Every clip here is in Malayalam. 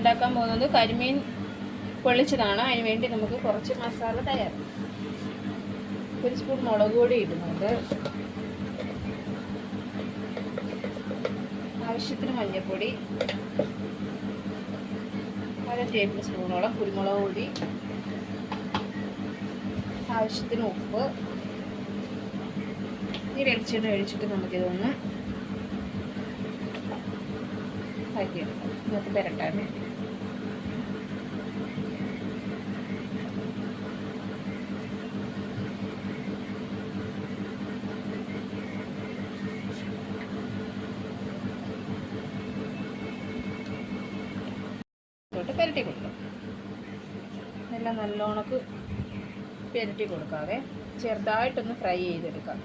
ഉണ്ടാക്കാൻ പോകുന്നത് കരിമീൻ പൊള്ളിച്ചതാണ്. അതിന് വേണ്ടി നമുക്ക് കുറച്ച് മസാല തയ്യാറാക്കാം. ഒരു സ്പൂൺ മുളക് പൊടി ഇടുന്നുണ്ട്. ആവശ്യത്തിന് മഞ്ഞൾപ്പൊടി അര ടേബിൾ സ്പൂണോളം കുരുമുളക് പൊടി ആവശ്യത്തിന് ഉപ്പ്. ഈ വെളിച്ചെണ്ണ ഒഴിച്ചിട്ട് നമുക്കിതൊന്ന് ഇതൊക്കെ പുരട്ടാൻ വേണ്ടി. തൊട്ട് പെരട്ടി കൊടുക്കും എല്ലാം നല്ലോണക്ക് പെരട്ടി കൊടുക്കാതെ ചെറുതായിട്ടൊന്ന് ഫ്രൈ ചെയ്തെടുക്കാം.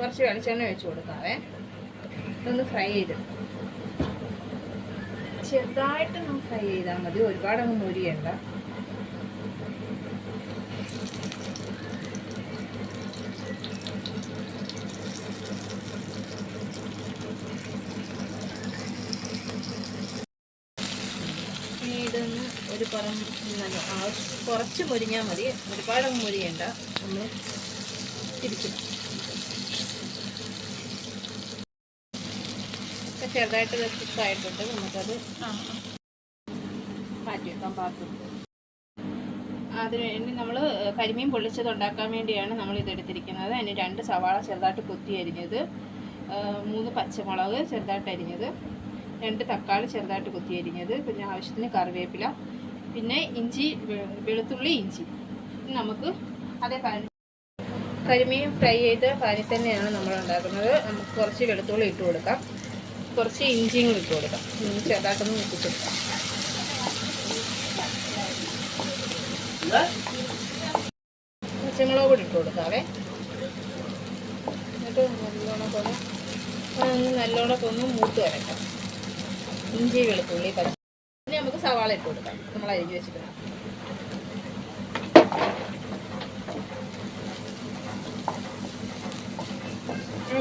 കുറച്ച് വെളിച്ചെണ്ണ ഒഴിച്ചു കൊടുക്കാവേ. ഇതൊന്ന് ഫ്രൈ ചെയ്ത് ചെറുതായിട്ടൊന്ന് ഫ്രൈ ചെയ്താൽ മതി. ഒരുപാടൊന്നും മുരിയണ്ട ഇതൊന്ന് ഒരു പുറം കുറച്ച് മുരിഞ്ഞാൽ മതി. ഒരുപാടങ്ങ് മുരിയണ്ട ഒന്ന് തിരിച്ചു ചെറുതായിട്ട് കുക്കായിട്ടുണ്ട് നമുക്കത് മാറ്റി വെക്കാം പാത്രം അതിന് നമ്മൾ കരിമീൻ പൊള്ളിച്ചത് ഉണ്ടാക്കാൻ വേണ്ടിയാണ് നമ്മൾ ഇതെടുത്തിരിക്കുന്നത് അതിന് രണ്ട് സവാള ചെറുതായിട്ട് കൊത്തി അരിഞ്ഞത്. മൂന്ന് പച്ചമുളക് ചെറുതായിട്ട് അരിഞ്ഞത്. രണ്ട് തക്കാളി ചെറുതായിട്ട് കൊത്തി അരിഞ്ഞത്. പിന്നെ ആവശ്യത്തിന് കറിവേപ്പില. പിന്നെ ഇഞ്ചി വെളുത്തുള്ളി ഇഞ്ചി. നമുക്ക് അതേ പാനി കരിമീൻ ഫ്രൈ ചെയ്ത പാനിൽ തന്നെയാണ് നമ്മൾ ഉണ്ടാക്കുന്നത് നമുക്ക് കുറച്ച് വെളുത്തുള്ളി ഇട്ട് കൊടുക്കാം. കുറച്ച് ഇഞ്ചിയും കൂടി ഇട്ട് കൊടുക്കാം. ഇഞ്ചി ചെറുതാക്കുന്നു മുട്ടിച്ചെടുക്കാം പച്ചമുളക് കൂടി ഇട്ട് കൊടുക്കാവേ. എന്നിട്ട് നല്ലോണം അതൊന്ന് നല്ലോണം ഒന്ന് മൂത്ത് വരക്കാം ഇഞ്ചി വെളുത്തുള്ളി പച്ച ഇനി നമുക്ക് സവാള ഇട്ട് കൊടുക്കാം. നമ്മൾ അരിഞ്ഞ് വെച്ചിട്ടുണ്ട്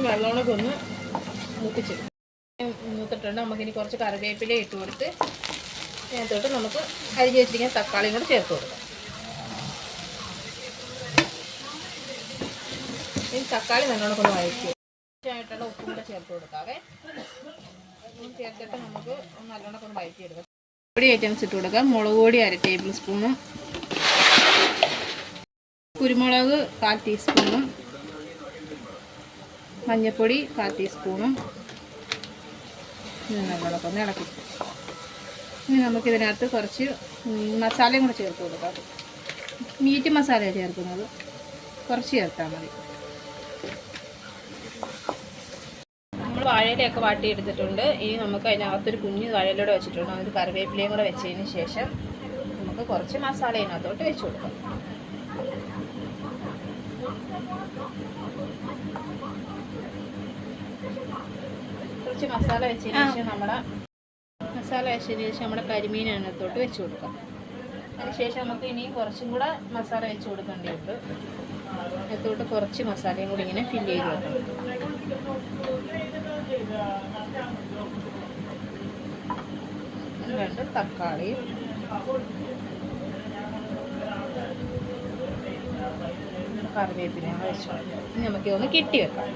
നല്ലോണം കൊന്ന് മൂപ്പിച്ചെടുക്കും മൂത്തിട്ടുണ്ട്. നമുക്കിനി കുറച്ച് കറിവേപ്പില ഇട്ട് കൊടുത്ത് അതിനകത്തോട്ട് നമുക്ക് അരിഞ്ഞ് വെച്ചിരിക്കുന്ന തക്കാളിയും കൂടെ ചേർത്ത് കൊടുക്കാം. ഇനി തക്കാളി നല്ലോണം ഒന്ന് വഴറ്റി ആയിട്ടുള്ള ഉപ്പും കൂടെ ചേർത്ത് കൊടുക്കാവേ. ചേർത്തിട്ട് നമുക്ക് നല്ലോണം ഒന്ന് വഴറ്റിയെടുക്കാം പൊടി ഐറ്റംസ് ഇട്ട് കൊടുക്കാം. മുളക് പൊടി അര ടേബിൾ സ്പൂണും കുരുമുളക് കാൽ ടീസ്പൂണും മഞ്ഞൾപ്പൊടി കാൽ ടീസ്പൂണും നല്ലോണം ഒന്ന് ഇളക്കി ഇനി നമുക്കിതിനകത്ത് കുറച്ച് മസാലയും കൂടെ ചേർത്ത് കൊടുക്കാം. മീറ്റ് മസാല ചേർക്കുന്നത്. കുറച്ച് ചേർത്താൽ മതി. നമ്മൾ വാഴയിലൊക്കെ വാട്ടിയെടുത്തിട്ടുണ്ട്. ഇനി നമുക്ക് അതിനകത്തൊരു കുഞ്ഞ് വാഴയിലൂടെ വെച്ചിട്ടുണ്ട്. അതിൽ കറിവേപ്പിലയും കൂടെ വെച്ചതിന് ശേഷം നമുക്ക് കുറച്ച് മസാല ഇതിനകത്തോട്ട് വെച്ച് കൊടുക്കാം. കുറച്ച് മസാല വെച്ചതിന് ശേഷം നമ്മുടെ മസാല വെച്ചതിന് ശേഷം നമ്മുടെ കരിമീൻ അതിനകത്തോട്ട് വെച്ച് കൊടുക്കാം. അതിനുശേഷം നമുക്ക് ഇനിയും കുറച്ചും കൂടെ മസാല വെച്ച് കൊടുക്കേണ്ടിയുണ്ട് അതിനകത്തോട്ട് കുറച്ച് മസാലയും കൂടി ഇങ്ങനെ ഫില്ല് ചെയ്ത് വെക്കണം രണ്ട് തക്കാളി. കറിവേപ്പിനെ വെച്ചു നമുക്ക് ഒന്ന് കിട്ടി വെക്കാം.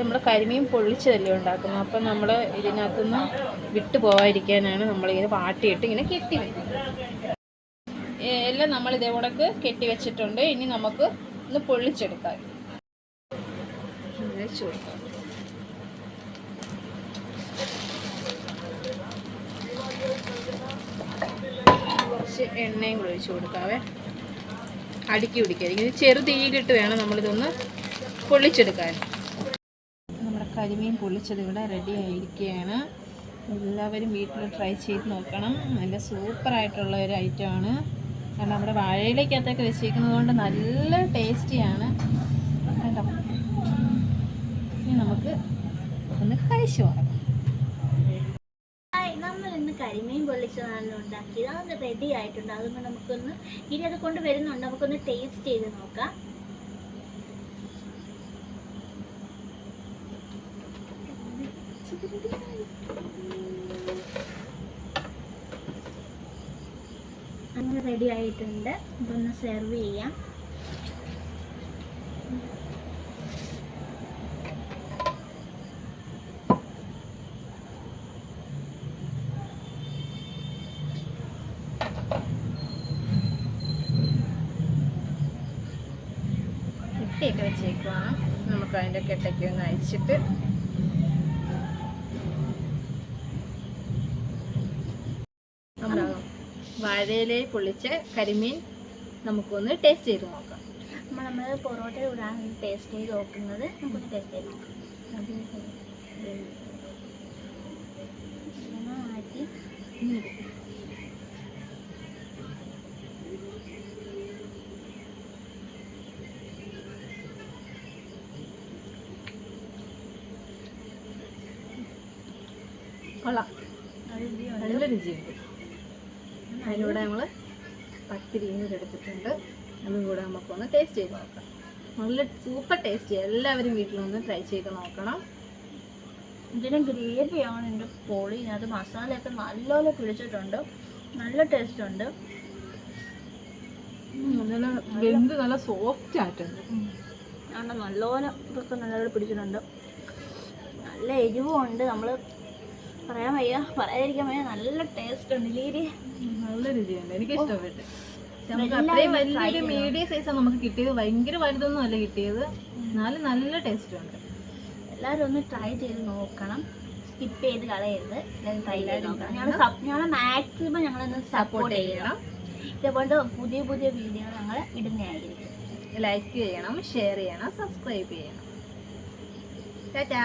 നമ്മൾ കരിമീൻ പൊള്ളിച്ചതല്ലേ ഉണ്ടാക്കുന്നത്? അപ്പം നമ്മൾ ഇതിനകത്തുനിന്ന് വിട്ടു പോകാതിരിക്കാനാണ് നമ്മളിങ്ങനെ വാട്ടിയിട്ട് ഇങ്ങനെ കെട്ടി എല്ലാം നമ്മൾ ഇതേകൂടക്ക് കെട്ടി വെച്ചിട്ടുണ്ട്. ഇനി നമുക്ക് ഒന്ന് പൊള്ളിച്ചെടുക്കാം. കുറച്ച് എണ്ണയും കൂടി ഒഴിച്ച് കൊടുക്കാവേ. അടുക്കി ഇത് ചെറു തീയിലിട്ട് വേണം നമ്മളിതൊന്ന് പൊള്ളിച്ചെടുക്കാൻ. കരിമീൻ പൊള്ളിച്ചത് ഇവിടെ റെഡി ആയിരിക്കുകയാണ് എല്ലാവരും വീട്ടിൽ ട്രൈ ചെയ്ത് നോക്കണം. നല്ല സൂപ്പറായിട്ടുള്ള ഒരു ഐറ്റമാണ് കാരണം നമ്മുടെ വാഴയിലേക്കകത്തൊക്കെ വെച്ചിരിക്കുന്നത് കൊണ്ട് നല്ല ടേസ്റ്റിയാണ് കേട്ടോ ഇനി നമുക്ക് ഒന്ന് കഴിച്ചു നോക്കാം. കരിമീൻ പൊള്ളിച്ചതാണ് ഉണ്ടാക്കിയത്. അത് റെഡി ആയിട്ടുണ്ട്. അതുകൊണ്ട് നമുക്കൊന്ന് ഇനി അത് കൊണ്ട് വരുന്നുണ്ട്. നമുക്കൊന്ന് ടേസ്റ്റ് ചെയ്ത് നോക്കാം. അങ്ങനെ റെഡി ആയിട്ടുണ്ട്. ഇതൊന്ന് സെർവ് ചെയ്യാം. കെട്ടിയൊക്കെ വെച്ചേക്കുവാണ്. നമുക്ക് അതിന്റെ കെട്ടയ്ക്ക് ഒന്ന് അയച്ചിട്ട് വാഴയിലെ പൊള്ളിച്ച കരിമീൻ നമുക്കൊന്ന് ടേസ്റ്റ് ചെയ്ത് നോക്കാം. നമ്മൾ നമ്മൾ പൊറോട്ട ഇടാൻ ടേസ്റ്റ് ചെയ്ത് നോക്കുന്നത്. നമുക്കൊന്ന് ടേസ്റ്റ് ചെയ്ത് നോക്കാം. മാറ്റി കൊള്ളാം. നല്ല രുചിയുണ്ട്. അതിലൂടെ നമ്മൾ പത്തിരി എടുത്തിട്ടുണ്ട്. അതും കൂടെ നമുക്കൊന്ന് ടേസ്റ്റ് ചെയ്ത് നോക്കാം. നല്ല സൂപ്പർ ടേസ്റ്റി എല്ലാവരും വീട്ടിലൊന്ന് ട്രൈ ചെയ്ത് നോക്കണം. ഇതിന് ഗ്രേവിയാണ് എന്റെ പൊളി. അത് മസാലയൊക്കെ നല്ലപോലെ പിടിച്ചിട്ടുണ്ട്. നല്ല ടേസ്റ്റ് ഉണ്ട്. നല്ല വെന്ത് നല്ല സോഫ്റ്റ് ആയിട്ടുണ്ട്. അതുകൊണ്ട് നല്ലപോലെ ഇതൊക്കെ നല്ലപോലെ പിടിച്ചിട്ടുണ്ട്. നല്ല എരിവും ഉണ്ട്. നമ്മൾ പറയാൻ വയ്യ. പറയാതിരിക്കാൻ വയ്യ. നല്ല ടേസ്റ്റ് ഉണ്ട്. ലീരി നല്ല രുചിയുണ്ട്. എനിക്ക് ഇഷ്ടപ്പെട്ടു. നമുക്ക് അത്രയും വലിയൊരു മീഡിയം സൈസാണ് നമുക്ക് കിട്ടിയത്. ഭയങ്കര വലുതൊന്നും അല്ല കിട്ടിയത്. എന്നാലും നല്ല ടേസ്റ്റ് ഉണ്ട്. എല്ലാവരും ഒന്ന് ട്രൈ ചെയ്ത് നോക്കണം. സ്കിപ്പ് ചെയ്ത് കളയരുത്. ട്രൈ ചെയ്ത് നോക്കണം. ഞങ്ങൾ ഞങ്ങൾ മാക്സിമം ഞങ്ങളൊന്ന് സപ്പോർട്ട് ചെയ്യണം. ഇതേപോലത്തെ പുതിയ പുതിയ വീഡിയോ ഞങ്ങൾ ഇടുന്നതായിരിക്കും. ലൈക്ക് ചെയ്യണം ഷെയർ ചെയ്യണം സബ്സ്ക്രൈബ് ചെയ്യണം. ടാറ്റാ